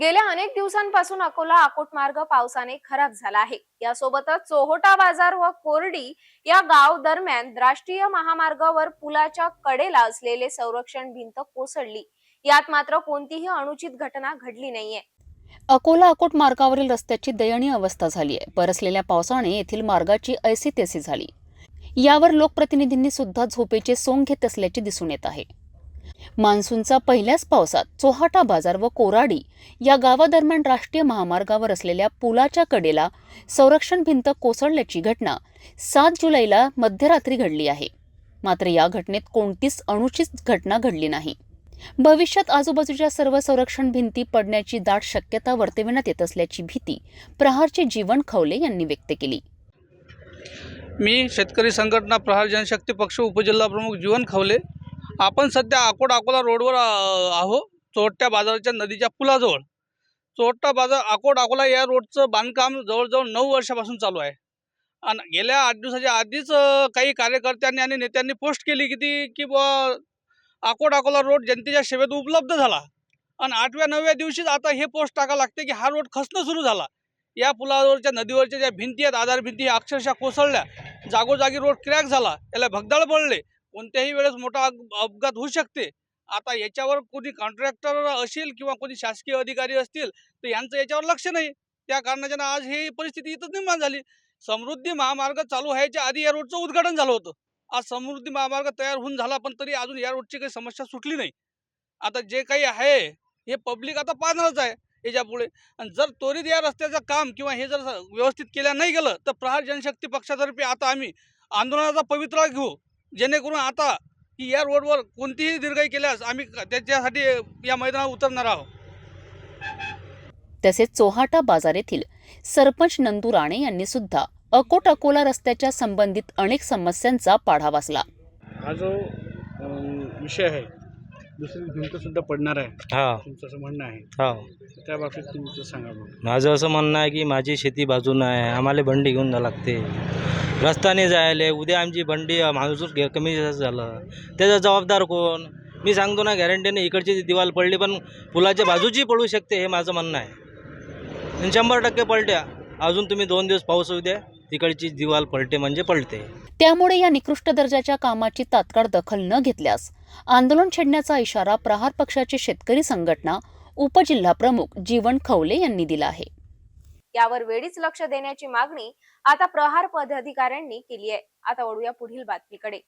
गेल्या अनेक दिवसांपासून अकोला अकोट मार्ग पावसाने खराब झाला आहे. यासोबतच चोहोटा बाजार व कोरडी या गाव दरम्यान राष्ट्रीय महामार्गावर पुलाच्या कडेला असलेले संरक्षण भिंत कोसळली. यात मात्र कोणतीही अनुचित घटना घडली नाहीये. अकोला अकोट मार्गावरील रस्त्याची दयनीय अवस्था झाली आहे. बरसलेल्या पावसाने येथील मार्गाची ऐसी तेसी झाली. यावर लोकप्रतिनिधींनी सुद्धा झोपेचे सोंग घेत असल्याचे दिसून येत आहे. मान्सूनचा पहिल्याच पावसात चोहाटा बाजार व कोराडी या गावादरम्यान राष्ट्रीय महामार्गावर असलेल्या पुलाच्या कडेला संरक्षण भिंत कोसळल्याची घटना सात जुलैला मध्यरात्री घडली आहे. मात्र या घटनेत कोणतीच अनुचित घटना घडली नाही. भविष्यात आजूबाजूच्या सर्व संरक्षण भिंती पडण्याची दाट शक्यता वर्तविण्यात येत असल्याची भीती प्रहारचे जीवन खवले यांनी व्यक्त केली. मी शेतकरी संघटना प्रहार जनशक्ती पक्ष उपजिल्हा प्रमुख जीवन खवले. आपण सध्या अकोट अकोला रोडवर आहो चोरट्या बाजाराच्या नदीच्या पुलाजवळ. चोरटा बाजार अकोट अकोला या रोडचं बांधकाम जवळजवळ नऊ वर्षापासून चालू आहे. आणि गेल्या आठ दिवसाच्या आधीच काही कार्यकर्त्यांनी आणि नेत्यांनी पोस्ट केली की ती की बुवा अकोट अकोला रोड जनतेच्या सेवेत उपलब्ध झाला. आणि आठव्या नवव्या दिवशीच आता हे पोस्ट टाका लागते की हा रोड खसणं सुरू झाला. या पुलावरच्या नदीवरच्या ज्या भिंती आहेत आधार भिंती अक्षरशः कोसळल्या. जागोजागी रोड क्रॅक झाला. याला भगदाळ पडले. कोणत्याही वेळेस मोठा अपघात होऊ शकते. आता याच्यावर कोणी कॉन्ट्रॅक्टर असेल किंवा कोणी शासकीय अधिकारी असतील तर यांचं याच्यावर लक्ष नाही. त्या कारणाच्यानं आज ही परिस्थिती इथंच निर्माण झाली. समृद्धी महामार्ग चालू व्हायच्या आधी या रोडचं उद्घाटन झालं होतं. आज समृद्धी महामार्ग तयार होऊन झाला पण तरी अजून या रोडची काही समस्या सुटली नाही. आता जे काही आहे हे पब्लिक आता पाहणारच आहे याच्यापुढे. आणि जर त्वरित या रस्त्याचं काम किंवा हे जर व्यवस्थित केल्या नाही गेलं तर प्रहार जनशक्ती पक्षातर्फे आता आम्ही आंदोलनाचा पवित्रा घेऊ. जेणेकरून आता की या रोडवर कोणतीही दीर्घाई केल्यास आम्ही त्याच्यासाठी या मैदानावर उतरणार आहोत. तसेच चोहाटा बाजार येथील सरपंच नंदू राणे यांनी सुद्धा अकोट अकोला रस्त्याच्या संबंधित अनेक समस्यांचा पाढा वाचला. हा जो विषय आहे दुसरी भिंत सुद्धा पडणार आहे. हा. तुमचं असं म्हणणं आहे. हा. त्या बाबतीत तुमचं सांगा मग. माझं असं म्हणणं आहे की माझी शेती बाजूनं आहे. आम्हाला बंडी घेऊन जावं लागते. रस्त्याने जायला उद्या आमची बंडी माणूस कमी झालं. त्याचा जबाबदार कोण? मी सांगतो ना गॅरंटीने इकडची दिवाल पडली पण पुलाच्या बाजूची पडू शकते हे माझं म्हणणं आहे. आणि शंभर टक्के पलट्या. अजून तुम्ही दोन दिवस पाऊस होऊ द्या. तिकडची दिवाल पलटे म्हणजे पलटे. त्यामुळे या निकृष्ट दर्जाच्या कामाची तात्काळ दखल न घेतल्यास आंदोलन छेडण्याचा इशारा प्रहार पक्षाची शेतकरी संघटना उपजिल्हा प्रमुख जीवन खवले यांनी दिला आहे. यावर वेळीच लक्ष देण्याची मागणी आता प्रहार पदाधिकाऱ्यांनी केली आहे. आता वळूया पुढील बातमीकडे.